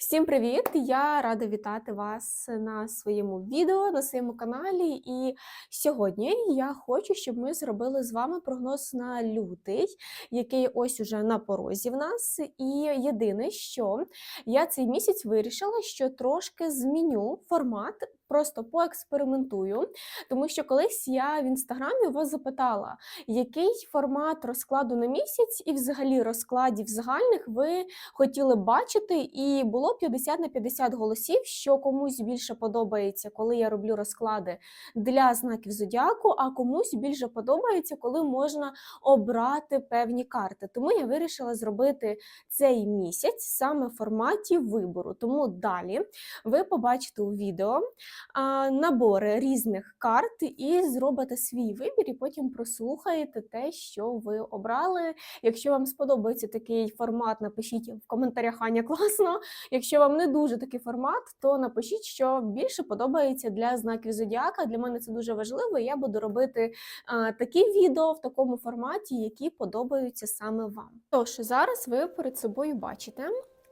Всім привіт! Я рада вітати вас на своєму відео, на своєму каналі. І сьогодні я хочу, щоб ми зробили з вами прогноз на лютий, який ось уже на порозі в нас. І єдине, що я цей місяць вирішила, що трошки зміню формат. Просто поекспериментую, тому що колись я в інстаграмі вас запитала, який формат розкладу на місяць і взагалі розкладів загальних ви хотіли бачити, і було 50 на 50 голосів, що комусь більше подобається, коли я роблю розклади для знаків зодіаку, а комусь більше подобається, коли можна обрати певні карти. Тому я вирішила зробити цей місяць саме в форматі вибору. Тому далі ви побачите у відео набори різних карт і зробите свій вибір, і потім прослухаєте те, що ви обрали. Якщо вам сподобається такий формат, напишіть в коментарях Аня класно. Якщо вам не дуже такий формат, то напишіть, що більше подобається для знаків зодіака. Для мене це дуже важливо. Я буду робити такі відео в такому форматі, які подобаються саме вам. Тож зараз ви перед собою бачите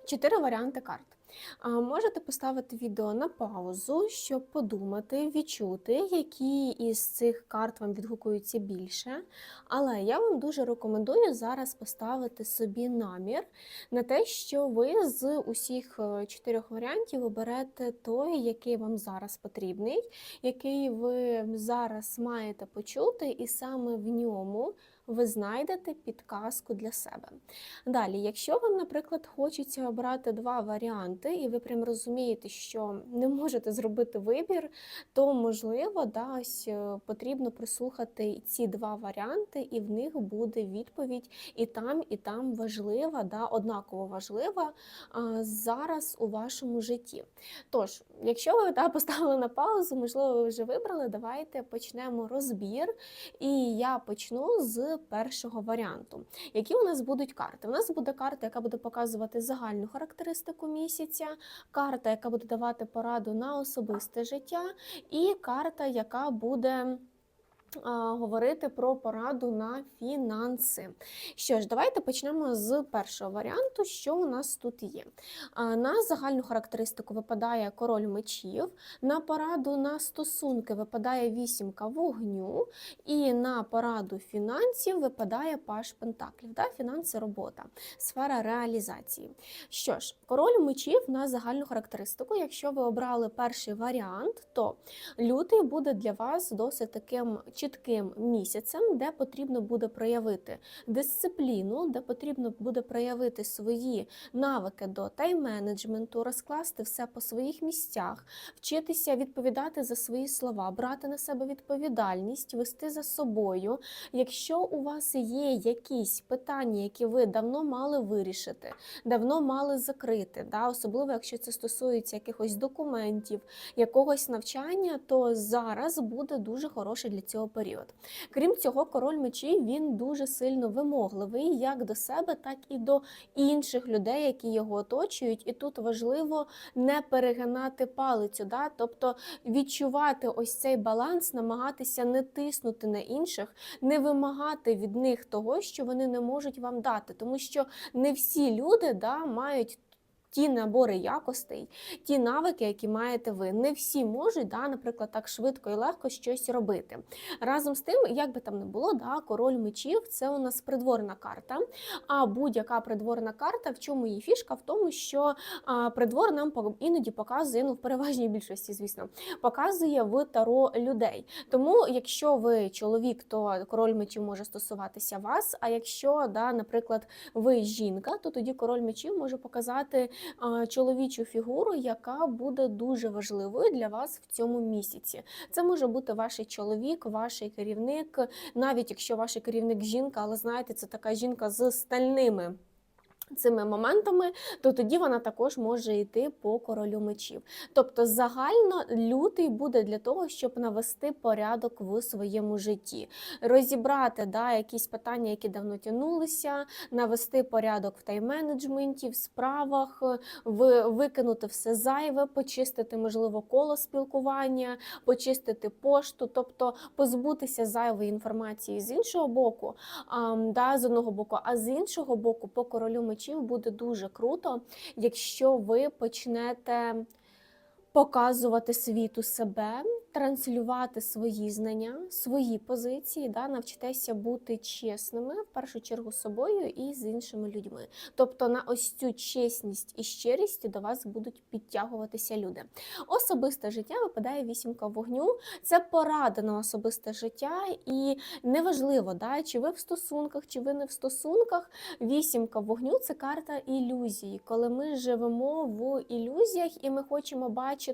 чотири варіанти карт. Можете поставити відео на паузу, щоб подумати, відчути, які із цих карт вам відгукуються більше. Але я вам дуже рекомендую зараз поставити собі намір на те, що ви з усіх е, чотирьох варіантів оберете той, який вам зараз потрібний, який ви зараз маєте почути, і саме в ньому ви знайдете підказку для себе. Далі, якщо вам, наприклад, хочеться обрати два варіанти, і ви прям розумієте, що не можете зробити вибір, то можливо да, е, потрібно прислухати ці два варіанти, і в них буде відповідь і там, і там важлива, да, однаково важлива а, зараз у вашому житті. Тож, якщо ви да, поставили на паузу, можливо, ви вже вибрали, давайте почнемо розбір. І я почну з першого варіанту. Які у нас будуть карти? У нас буде карта, яка буде показувати загальну характеристику місяця, карта, яка буде давати пораду на особисте життя, і карта, яка буде говорити про пораду на фінанси. Що ж, давайте почнемо з першого варіанту, що у нас тут є. На загальну характеристику випадає король мечів, на пораду на стосунки випадає вісімка вогню, і на пораду фінансів випадає паш пентаклів. Да? Фінанси, робота, сфера реалізації. Що ж, король мечів на загальну характеристику, якщо ви обрали перший варіант, то лютий буде для вас досить таким чітким місяцем, де потрібно буде проявити дисципліну, де потрібно буде проявити свої навики до тайм-менеджменту, розкласти все по своїх місцях, вчитися відповідати за свої слова, брати на себе відповідальність, вести за собою. Якщо у вас є якісь питання, які ви давно мали вирішити, давно мали закрити, да, особливо якщо це стосується якихось документів, якогось навчання, то зараз буде дуже хороший для цього період. Крім цього, король мечів він дуже сильно вимогливий як до себе, так і до інших людей, які його оточують. І тут важливо не перегинати палицю, да? тобто відчувати ось цей баланс, намагатися не тиснути на інших, не вимагати від них того, що вони не можуть вам дати, тому що не всі люди да, мають ті набори якостей, ті навики, які маєте ви. Не всі можуть, да, наприклад, так швидко і легко щось робити. Разом з тим, як би там не було, да, король мечів це у нас придворна карта. А будь-яка придворна карта, в чому її фішка? В тому, що а, придвор нам іноді показує, ну в переважній більшості, звісно, показує в таро людей. Тому, якщо ви чоловік, то король мечів може стосуватися вас. А якщо, да, наприклад, ви жінка, то тоді король мечів може показати чоловічу фігуру, яка буде дуже важливою для вас в цьому місяці. Це може бути ваш чоловік, ваш керівник, навіть якщо ваш керівник жінка, але знаєте, це така жінка з стальними цими моментами, то тоді вона також може йти по королю мечів. Тобто, загально лютий буде для того, щоб навести порядок в своєму житті, розібрати да, якісь питання, які давно тянулися, навести порядок в тайм-менеджменті, в справах, в, викинути все зайве, почистити, можливо, коло спілкування, почистити пошту, тобто позбутися зайвої інформації з іншого боку, а, да, з одного боку, а з іншого боку, по королю мечів мечів буде дуже круто, якщо ви почнете показувати світу себе, транслювати свої знання, свої позиції, да, навчитеся бути чесними в першу чергу з собою і з іншими людьми. Тобто на ось цю чесність і щирість до вас будуть підтягуватися люди. Особисте життя випадає вісімка вогню. Це порада на особисте життя, і неважливо, да, чи ви в стосунках, чи ви не в стосунках. Вісімка вогню це карта ілюзії, коли ми живемо в ілюзіях і ми хочемо бачити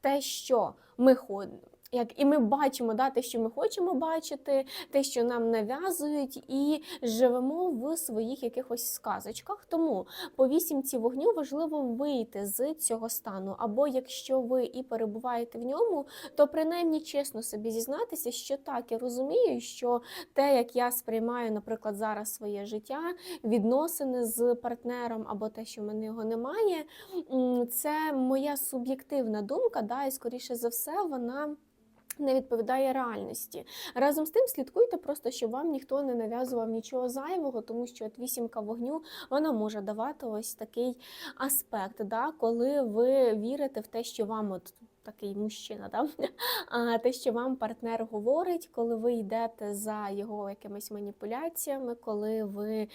те, що ми. Як і ми бачимо да, те, що ми хочемо бачити, те, що нам нав'язують, і живемо в своїх якихось сказочках. Тому по вісімці вогню важливо вийти з цього стану. Або якщо ви і перебуваєте в ньому, то принаймні чесно собі зізнатися, що так, я розумію, що те, як я сприймаю, наприклад, зараз своє життя, відносини з партнером, або те, що в мене його немає, це моя суб'єктивна думка, да, і скоріше за все, вона. Не відповідає реальності. Разом з тим слідкуйте просто, щоб вам ніхто не нав'язував нічого зайвого, тому що от вісімка вогню вона може давати ось такий аспект, да, коли ви вірите в те, що вам от такий мужчина, да? а те, що вам партнер говорить, коли ви йдете за його якимись маніпуляціями, коли ви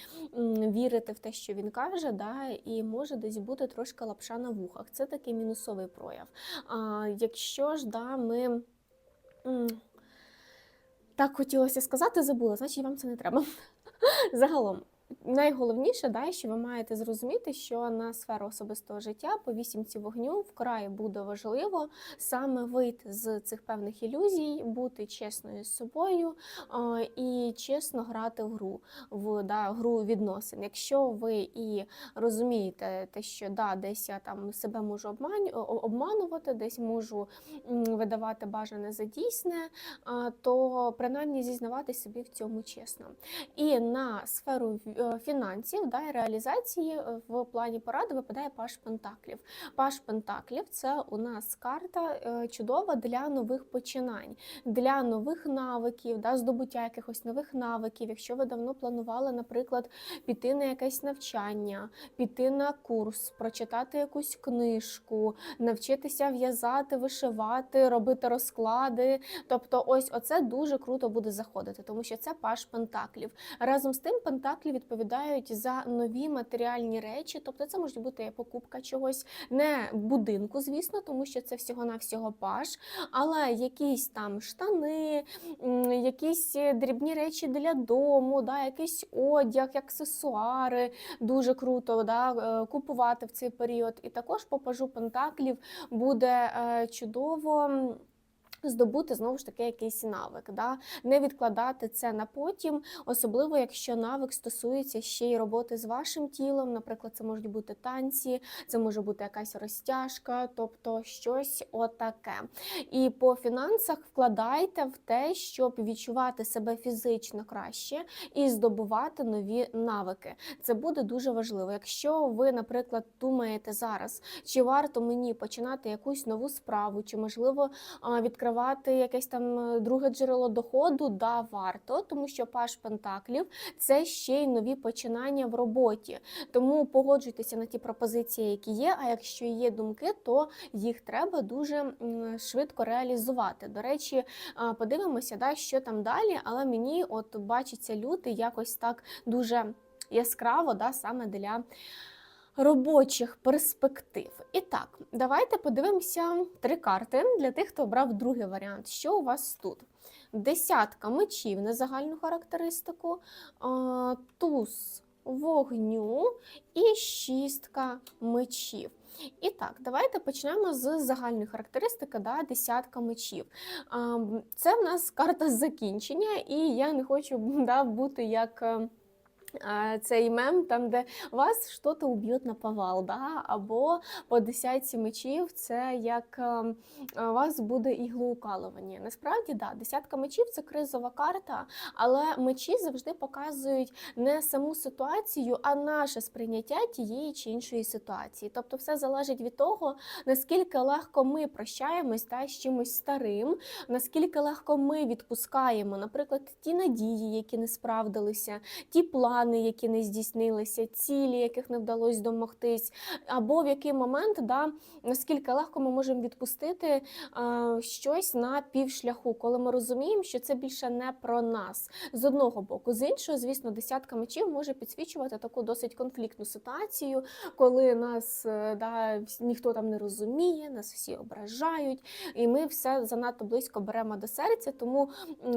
вірите в те, що він каже, да, і може десь бути трошки лапша на вухах. Це такий мінусовий прояв. А якщо ж да, ми. Так хотілося сказати, забула, значить вам це не треба. Загалом, найголовніше, да, що ви маєте зрозуміти, що на сферу особистого життя по вісімці вогню вкрай буде важливо саме вийти з цих певних ілюзій, бути чесною з собою і чесно грати в гру, в да, гру відносин. Якщо ви і розумієте те, що да, десь я там себе можу обманю, обманувати, десь можу видавати бажане за дійсне, то принаймні зізнавати собі в цьому чесно. І на сферу фінансів да, і реалізації е, в плані поради випадає Паш Пентаклів. Паш Пентаклів це у нас карта е, чудова для нових починань, для нових навиків, да, здобуття якихось нових навиків. Якщо ви давно планували, наприклад, піти на якесь навчання, піти на курс, прочитати якусь книжку, навчитися в'язати, вишивати, робити розклади. Тобто, ось оце дуже круто буде заходити, тому що це паш пентаклів. Разом з тим, пентаклі відповідають за нові матеріальні речі, тобто це може бути покупка чогось, не будинку, звісно, тому що це всього-навсього паш, але якісь там штани, якісь е, дрібні речі для дому, да, якийсь одяг, аксесуари. Дуже круто да, е, купувати в цей період. І також по пажу пентаклів буде е, чудово. Здобути знову ж таки якийсь навик, да? не відкладати це на потім, особливо якщо навик стосується ще й роботи з вашим тілом. Наприклад, це можуть бути танці, це може бути якась розтяжка, тобто щось отаке. І по фінансах вкладайте в те, щоб відчувати себе фізично краще і здобувати нові навики. Це буде дуже важливо. Якщо ви, наприклад, думаєте зараз, чи варто мені починати якусь нову справу, чи можливо а, відкривати якесь там е, друге джерело доходу, да, варто, тому що паш пентаклів це ще й нові починання в роботі. Тому погоджуйтеся на ті пропозиції, які є. А якщо є думки, то їх треба дуже швидко реалізувати. До речі, подивимося, да, що там далі, але мені от бачиться лютий якось так дуже яскраво, да, саме для робочих перспектив. І так, давайте подивимося три карти для тих, хто обрав другий варіант. Що у вас тут? Десятка мечів на загальну характеристику, туз вогню і шістка мечів. І так, давайте почнемо з загальної характеристики, да, десятка мечів. Це в нас карта закінчення, і я не хочу да, бути як. Цей мем, там, де вас щось уб'ють на повал, да? або по десятці мечів це як е, у вас буде іглоукалування. Насправді, да, десятка мечів це кризова карта, але мечі завжди показують не саму ситуацію, а наше сприйняття тієї чи іншої ситуації. Тобто, все залежить від того, наскільки легко ми прощаємось та, з чимось старим, наскільки легко ми відпускаємо, наприклад, ті надії, які не справдилися, ті плани плани, які не здійснилися, цілі, яких не вдалося домогтись, або в який момент, да, наскільки легко ми можемо відпустити е, щось на півшляху, коли ми розуміємо, що це більше не про нас з одного боку. З іншого, звісно, десятка мечів може підсвічувати таку досить конфліктну ситуацію, коли нас е, да, ніхто там не розуміє, нас всі ображають, і ми все занадто близько беремо до серця. Тому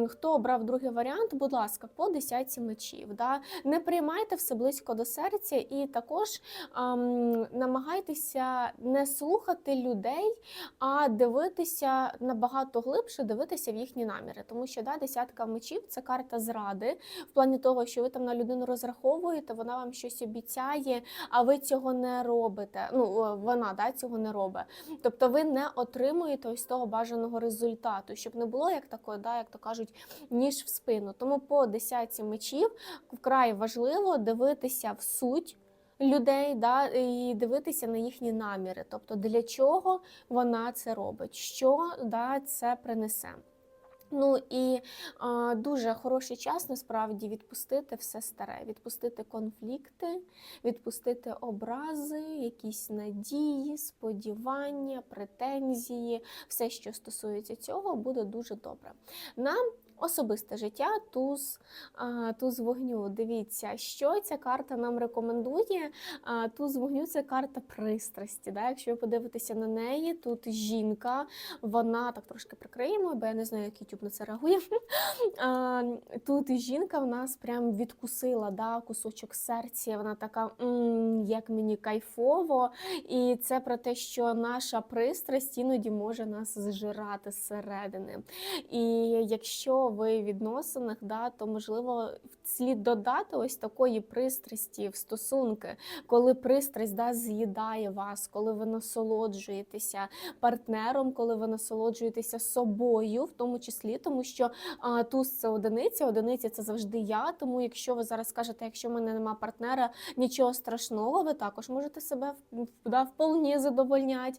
хто обрав другий варіант, будь ласка, по десятці мечів. Да? Не приймайте все близько до серця, і також ем, намагайтеся не слухати людей, а дивитися набагато глибше, дивитися в їхні наміри. Тому що да, десятка мечів це карта зради, в плані того, що ви там на людину розраховуєте, вона вам щось обіцяє, а ви цього не робите. Ну, вона да, цього не робить. Тобто ви не отримуєте ось того бажаного результату, щоб не було як такої, да, як то кажуть, ніж в спину. Тому по десятці мечів вкрай важливо дивитися в суть. Людей да, і дивитися на їхні наміри, тобто для чого вона це робить, що да, це принесе. Ну і а, дуже хороший час насправді відпустити все старе, відпустити конфлікти, відпустити образи, якісь надії, сподівання, претензії, все, що стосується цього, буде дуже добре. Нам Особисте життя, туз туз вогню. Дивіться, що ця карта нам рекомендує. Туз вогню це карта пристрасті. Да? Якщо ви подивитеся на неї, тут жінка, вона так трошки прикриємо, бо я не знаю, як YouTube на це реагує. Тут жінка в нас прям відкусила да, кусочок серця. Вона така, як мені кайфово. І це про те, що наша пристрасть іноді може нас зжирати зсередини. І якщо ви відносинах, да, то можливо слід додати ось такої пристрасті в стосунки, коли пристрасть да, з'їдає вас, коли ви насолоджуєтеся партнером, коли ви насолоджуєтеся собою, в тому числі, тому що а, туз це одиниця, одиниця це завжди я. Тому якщо ви зараз скажете, якщо в мене нема партнера, нічого страшного, ви також можете себе да, вполне задовольняти.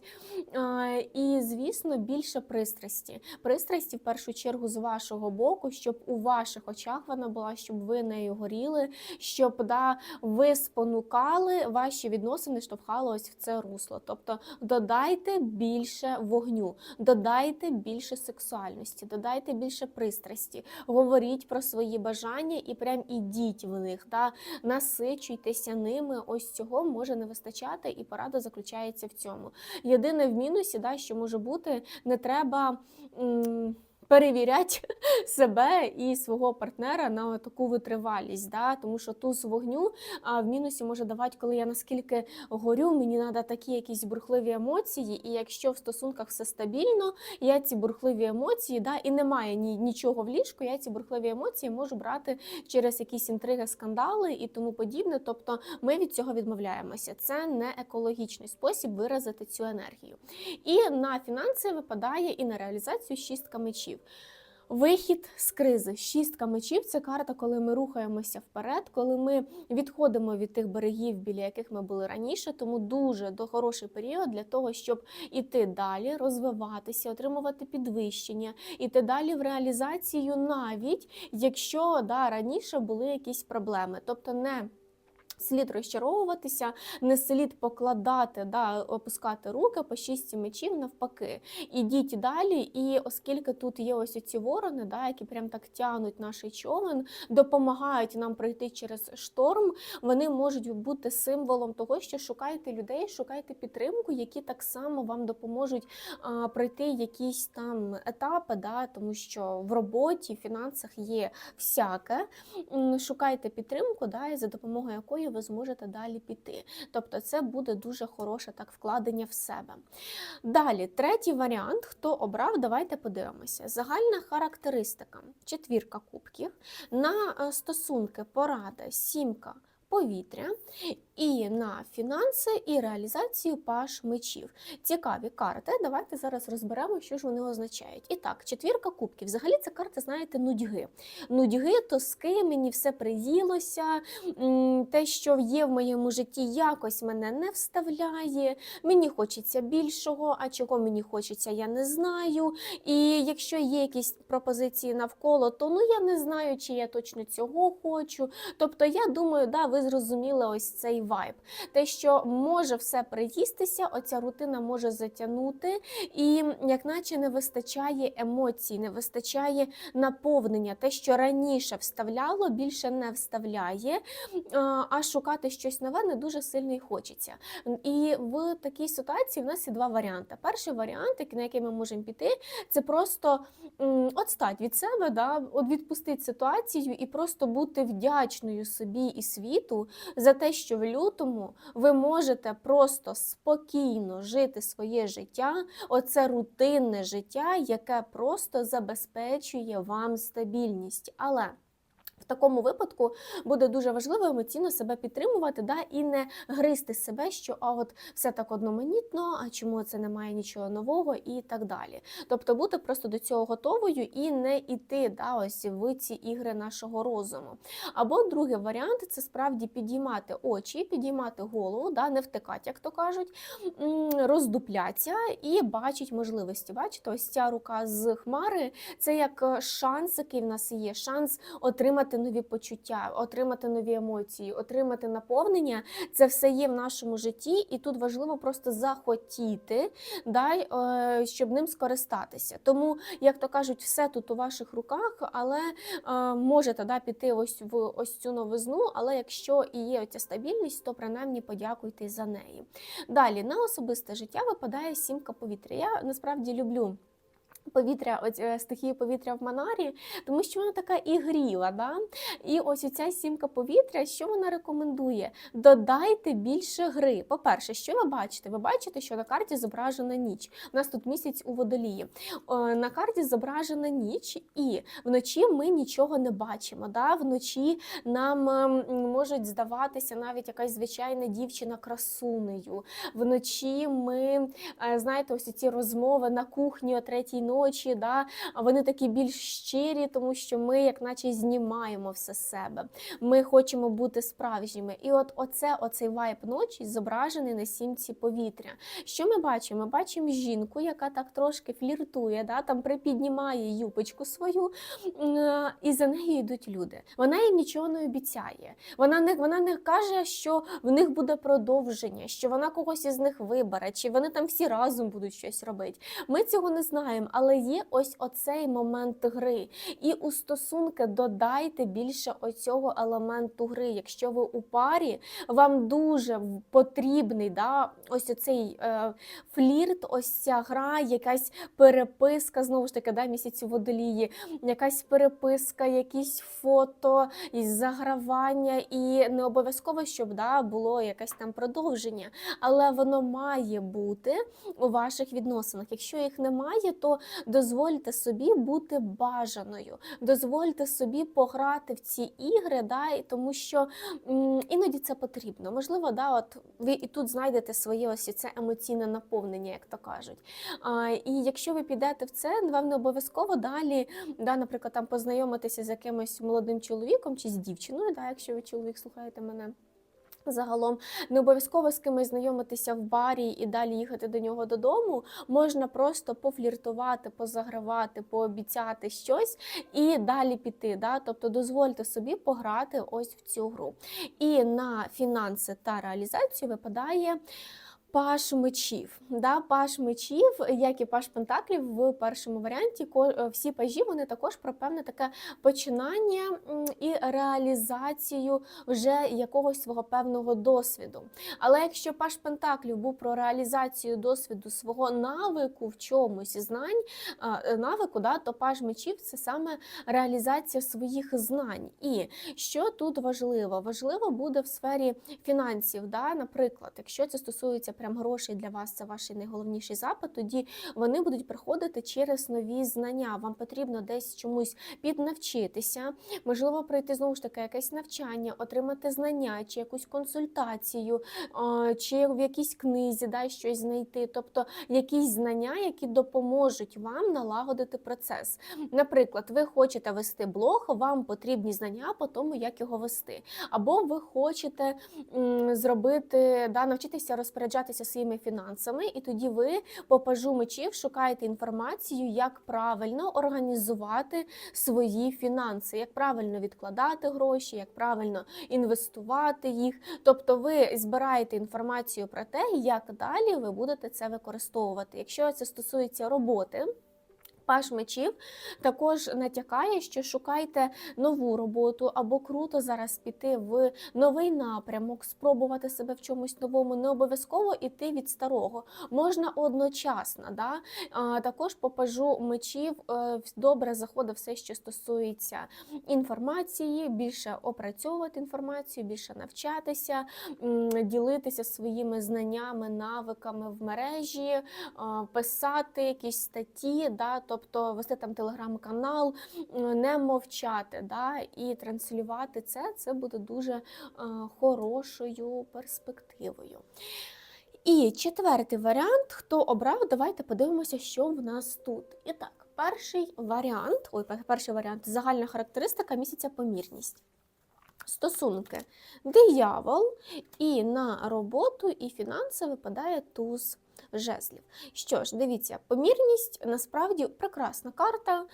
І, звісно, більше пристрасті. Пристрасті в першу чергу з вашого боку, щоб у ваших очах вона була, щоб ви нею горіли, щоб да, ви спонукали ваші відносини, штовхали ось в це русло. Тобто додайте більше вогню, додайте більше сексуальності, додайте більше пристрасті, говоріть про свої бажання і прям ідіть в них, да, насичуйтеся ними. Ось цього може не вистачати, і порада заключається в цьому. Єдине в мінусі, да, що може бути, не треба. М перевіряти себе і свого партнера на таку витривалість. Да? Тому що туз вогню а в мінусі може давати, коли я наскільки горю, мені треба такі якісь бурхливі емоції. І якщо в стосунках все стабільно, я ці бурхливі емоції, да, і немає ні, нічого в ліжку, я ці бурхливі емоції можу брати через якісь інтриги, скандали і тому подібне. Тобто ми від цього відмовляємося. Це не екологічний спосіб виразити цю енергію. І на фінанси випадає і на реалізацію шістка мечів. Вихід з кризи. Шістка мечів це карта, коли ми рухаємося вперед, коли ми відходимо від тих берегів, біля яких ми були раніше. Тому дуже до хороший період для того, щоб іти далі, розвиватися, отримувати підвищення, іти далі в реалізацію, навіть якщо да, раніше були якісь проблеми, тобто не слід розчаровуватися, не слід покладати, да, опускати руки по шісті мечів навпаки. Ідіть далі, і оскільки тут є ось ці ворони, да, які прям так тянуть наш човен, допомагають нам пройти через шторм, вони можуть бути символом того, що шукайте людей, шукайте підтримку, які так само вам допоможуть а, пройти якісь там етапи, да, тому що в роботі, в фінансах є всяке. Шукайте підтримку, да, і за допомогою якої ви зможете далі піти. Тобто це буде дуже хороше так вкладення в себе. Далі, третій варіант, хто обрав, давайте подивимося. Загальна характеристика, четвірка кубків. На е, стосунки, порада, сімка повітря, і на фінанси і реалізацію паш мечів. Цікаві карти. Давайте зараз розберемо, що ж вони означають. І так, четвірка кубків. Взагалі це карта, знаєте, нудьги. Нудьги, тоски, мені все приїлося. Те, що є в моєму житті, якось мене не вставляє. Мені хочеться більшого, а чого мені хочеться, я не знаю. І якщо є якісь пропозиції навколо, то ну я не знаю, чи я точно цього хочу. Тобто, я думаю, да, ви зрозуміли ось цей вайб. Те, що може все приїстися, оця рутина може затягнути, і як наче не вистачає емоцій, не вистачає наповнення. Те, що раніше вставляло, більше не вставляє, а, шукати щось нове не дуже сильно і хочеться. І в такій ситуації в нас є два варіанти. Перший варіант, на який ми можемо піти, це просто отстать від себе, да, відпустити ситуацію і просто бути вдячною собі і світу за те, що в лютому ви можете просто спокійно жити своє життя, оце рутинне життя, яке просто забезпечує вам стабільність. Але такому випадку буде дуже важливо емоційно себе підтримувати, да, і не гризти себе, що а от все так одноманітно, а чому це немає нічого нового, і так далі. Тобто бути просто до цього готовою і не йти да, ось в ці ігри нашого розуму. Або другий варіант це справді підіймати очі, підіймати голову, да, не втикати, як то кажуть, роздупляться і бачить можливості. Бачите, ось ця рука з хмари це як шанс, який в нас є, шанс отримати нові почуття, отримати нові емоції, отримати наповнення. Це все є в нашому житті, і тут важливо просто захотіти, да, е, щоб ним скористатися. Тому, як то кажуть, все тут у ваших руках, але е, можете да, піти ось в ось цю новизну, але якщо і є оця стабільність, то принаймні подякуйте за неї. Далі на особисте життя випадає сімка повітря. Я насправді люблю. Повітря, ось е, стихію повітря в Манарі, тому що вона така ігріла. Да? І ось ця сімка повітря, що вона рекомендує? Додайте більше гри. По-перше, що ви бачите? Ви бачите, що на карті зображена ніч. У нас тут місяць у водолії. На карті зображена ніч, і вночі ми нічого не бачимо. Да? Вночі нам ем, можуть здаватися навіть якась звичайна дівчина красунею. Вночі ми, е, знаєте, ось ці розмови на кухні о третій ночі, да? вони такі більш щирі, тому що ми, як наче, знімаємо все з себе. Ми хочемо бути справжніми. І от оце, оцей вайб ночі зображений на сімці повітря. Що ми бачимо? Ми бачимо жінку, яка так трошки фліртує, да? там припіднімає юпочку свою, і за нею йдуть люди. Вона їм нічого не обіцяє. Вона не, вона не каже, що в них буде продовження, що вона когось із них вибере, чи вони там всі разом будуть щось робити. Ми цього не знаємо, але є ось оцей момент гри. І у стосунки додайте більше оцього елементу гри. Якщо ви у парі, вам дуже потрібний да, ось оцей е, флірт, ось ця гра, якась переписка, знову ж таки, да, місяць у водолії, якась переписка, якісь фото, загравання, і не обов'язково, щоб да, було якесь там продовження, але воно має бути у ваших відносинах. Якщо їх немає, то дозвольте собі бути бажаною, дозвольте собі пограти в ці ігри, да, і тому що м, іноді це потрібно. Можливо, да, от ви і тут знайдете своє ось це емоційне наповнення, як то кажуть. А, і якщо ви підете в це, вам не обов'язково далі, да, наприклад, там познайомитися з якимось молодим чоловіком чи з дівчиною, да, якщо ви чоловік слухаєте мене. Загалом не обов'язково з кимось знайомитися в барі і далі їхати до нього додому. Можна просто пофліртувати, позагравати, пообіцяти щось і далі піти. Да? Тобто дозвольте собі пограти ось в цю гру. І на фінанси та реалізацію випадає. Паш мечів. Да, паш мечів, як і паш пентаклів в першому варіанті, е, всі пажі вони також про певне таке починання і реалізацію вже якогось свого певного досвіду. Але якщо паш пентаклів був про реалізацію досвіду свого навику в чомусь знань, е, навику, да, то паж мечів це саме реалізація своїх знань. І що тут важливо? Важливо буде в сфері фінансів. Да? Наприклад, якщо це стосується прям грошей для вас це ваш найголовніший запит, тоді вони будуть приходити через нові знання. Вам потрібно десь чомусь піднавчитися, можливо, пройти знову ж таки якесь навчання, отримати знання чи якусь консультацію, чи в якійсь книзі да, щось знайти, тобто якісь знання, які допоможуть вам налагодити процес. Наприклад, ви хочете вести блог, вам потрібні знання по тому, як його вести. Або ви хочете зробити, да, навчитися розпоряджатися своїми фінансами, і тоді ви по пажу мечів шукаєте інформацію, як правильно організувати свої фінанси, як правильно відкладати гроші, як правильно інвестувати їх. Тобто ви збираєте інформацію про те, як далі ви будете це використовувати. Якщо це стосується роботи. Паш мечів також натякає, що шукайте нову роботу або круто зараз піти в новий напрямок, спробувати себе в чомусь новому, не обов'язково іти від старого. Можна одночасно. Да? Також по пажу мечів е, добре заходить все, що стосується інформації, більше опрацьовувати інформацію, більше навчатися, ділитися своїми знаннями, навиками в мережі, писати якісь статті. Да? Тобто вести там телеграм-канал, не мовчати да, і транслювати це, це буде дуже е, хорошою перспективою. І четвертий варіант, хто обрав, давайте подивимося, що в нас тут. І так, перший варіант, ой, перший варіант загальна характеристика місяця помірність. Стосунки диявол, і на роботу, і фінанси випадає туз жезлів. Що ж, дивіться, помірність насправді прекрасна карта,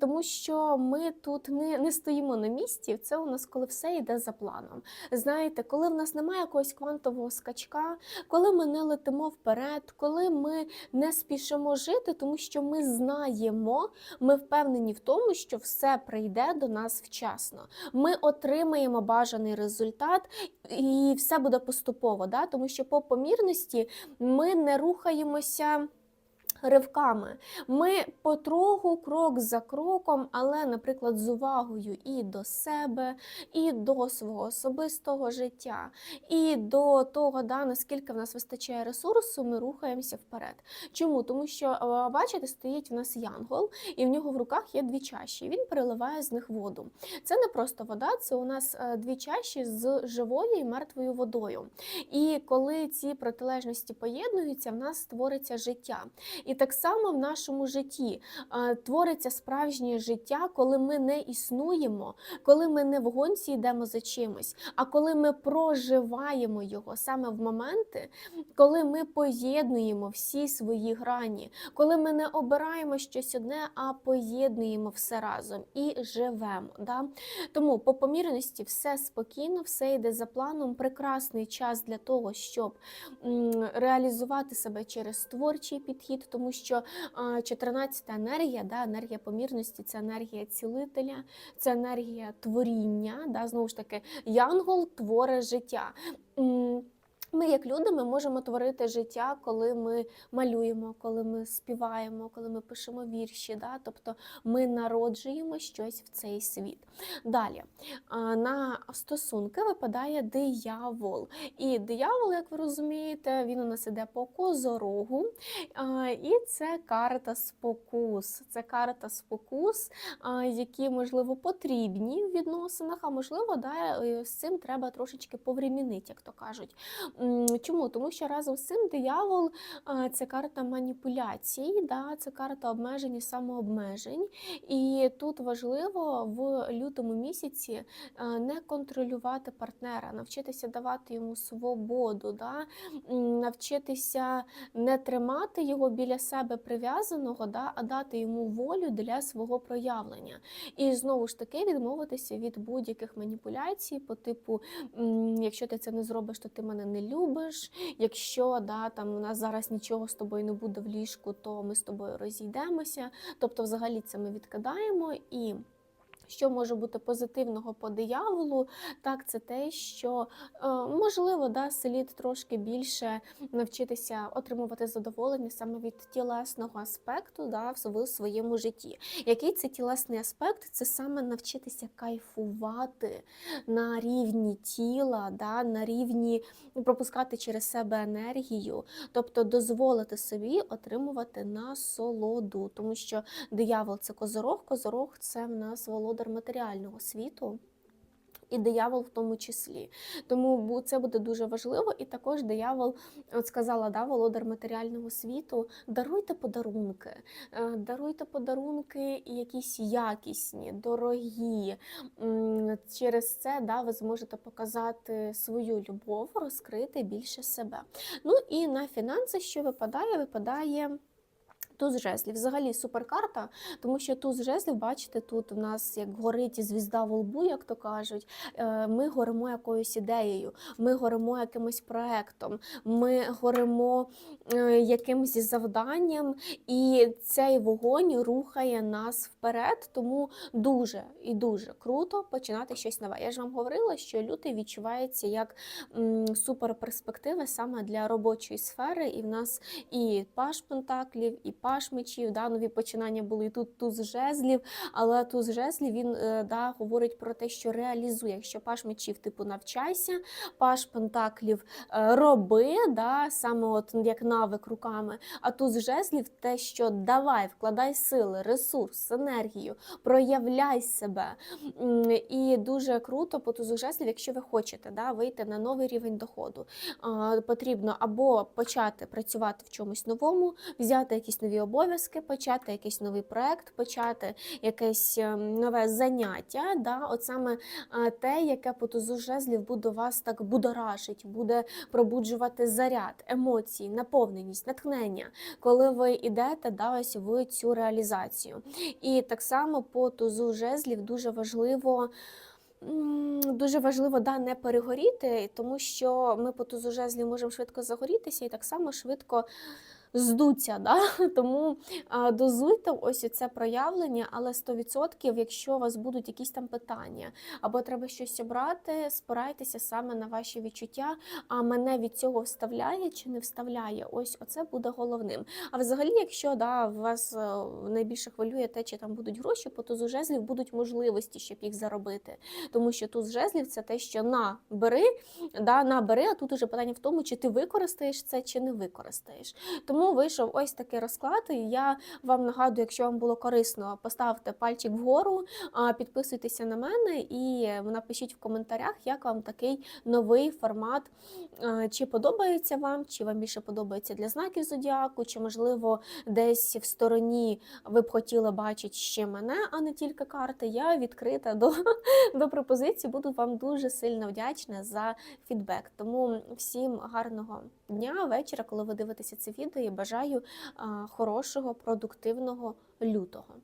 тому що ми тут не, не стоїмо на місці. Це у нас коли все йде за планом. Знаєте, коли в нас немає якогось квантового скачка, коли ми не летимо вперед, коли ми не спішимо жити, тому що ми знаємо, ми впевнені в тому, що все прийде до нас вчасно. Ми отримаємо бажаний результат, і все буде поступово, да? тому що по помірності ми не рухаємося. Ривками ми потроху, крок за кроком, але, наприклад, з увагою і до себе, і до свого особистого життя, і до того, да, наскільки в нас вистачає ресурсу, ми рухаємося вперед. Чому? Тому що, е, бачите, стоїть в нас янгол, і в нього в руках є дві чаші. Він переливає з них воду. Це не просто вода, це у нас е, дві чаші з живою і мертвою водою. І коли ці протилежності поєднуються, в нас створиться життя. І так само в нашому житті твориться справжнє життя, коли ми не існуємо, коли ми не в гонці йдемо за чимось, а коли ми проживаємо його саме в моменти, коли ми поєднуємо всі свої грані, коли ми не обираємо щось одне, а поєднуємо все разом і живемо. Да? Тому по помірності все спокійно, все йде за планом. Прекрасний час для того, щоб реалізувати себе через творчий підхід, тому що 14-та енергія, да, енергія помірності це енергія цілителя, це енергія творіння. Да, Знову ж таки, янгол творе життя. Ми, як люди, ми можемо творити життя, коли ми малюємо, коли ми співаємо, коли ми пишемо вірші. Да? Тобто ми народжуємо щось в цей світ. Далі на стосунки випадає диявол. І диявол, як ви розумієте, він у нас іде по козорогу. І це карта спокус. Це карта спокус, які, можливо, потрібні в відносинах, а можливо, да, з цим треба трошечки повремінити, як то кажуть. Чому? Тому що разом з цим диявол це карта маніпуляцій, да, це карта обмежень і самообмежень. І тут важливо в лютому місяці не контролювати партнера, навчитися давати йому свободу, да, навчитися не тримати його біля себе прив'язаного, да, а дати йому волю для свого проявлення. І знову ж таки відмовитися від будь-яких маніпуляцій по типу, якщо ти це не зробиш, то ти мене не любиш. Якщо да, там у нас зараз нічого з тобою не буде в ліжку, то ми з тобою розійдемося. Тобто, взагалі, це ми відкидаємо і. Що може бути позитивного по дияволу? Так, це те, що е, можливо да, слід трошки більше навчитися отримувати задоволення саме від тілесного аспекту да, в своєму житті. Який це тілесний аспект? Це саме навчитися кайфувати на рівні тіла, да, на рівні пропускати через себе енергію, тобто дозволити собі отримувати насолоду, тому що диявол це козорог, козорог це в нас володар матеріального світу. І диявол в тому числі. Тому це буде дуже важливо. І також диявол, от сказала, да, володар матеріального світу, даруйте подарунки, Е, даруйте подарунки якісь якісні, дорогі. Через це да, ви зможете показати свою любов, розкрити більше себе. Ну і на фінанси, що випадає, випадає. Туз жезлів. Взагалі суперкарта, тому що туз жезлів, бачите, тут у нас як горить звізда во лбу, як то кажуть. Е, Ми горимо якоюсь ідеєю, ми горимо якимось проектом, ми горимо е, якимось завданням, і цей вогонь рухає нас вперед. Тому дуже і дуже круто починати щось нове. Я ж вам говорила, що лютий відчувається як суперперспективи саме для робочої сфери, і в нас і паш пентаклів, і паш мечів, да, нові починання були і тут туз жезлів, але туз жезлів він е, да, говорить про те, що реалізує. Якщо паш мечів, типу навчайся, паш пентаклів е, роби, да, саме от як навик руками, а туз жезлів те, що давай, вкладай сили, ресурс, енергію, проявляй себе. І дуже круто по тузу жезлів, якщо ви хочете да, вийти на новий рівень доходу. Потрібно або почати працювати в чомусь новому, взяти якісь нові обов'язки, почати якийсь новий проект, почати якесь ем, нове заняття. Да? От саме е, те, яке по тузу жезлів буде вас так будоражить, буде пробуджувати заряд, емоції, наповненість, натхнення, коли ви йдете да, ось в цю реалізацію. І так само по тузу жезлів дуже важливо. Дуже важливо да, не перегоріти, тому що ми по тузу жезлів можемо швидко загорітися і так само швидко здуться. Да? Тому дозуйте ось це проявлення, але 100%, якщо у вас будуть якісь там питання, або треба щось обрати, спирайтеся саме на ваші відчуття, а мене від цього вставляє чи не вставляє. Ось оце буде головним. А взагалі, якщо да, вас е, найбільше хвилює те, чи там будуть гроші, по тузу жезлів будуть можливості, щоб їх заробити. Тому що туз жезлів це те, що на бери, да, на а тут уже питання в тому, чи ти використаєш це, чи не використаєш. Тому вийшов ось такий розклад. І я вам нагадую, якщо вам було корисно, поставте пальчик вгору, підписуйтеся на мене і напишіть в коментарях, як вам такий новий формат. Чи подобається вам, чи вам більше подобається для знаків зодіаку, чи можливо десь в стороні ви б хотіли бачити ще мене, а не тільки карти. Я відкрита до, до пропозицій. Буду вам дуже сильно вдячна за фідбек. Тому всім гарного дня, вечора, коли ви дивитеся це відео, я бажаю хорошого, продуктивного лютого.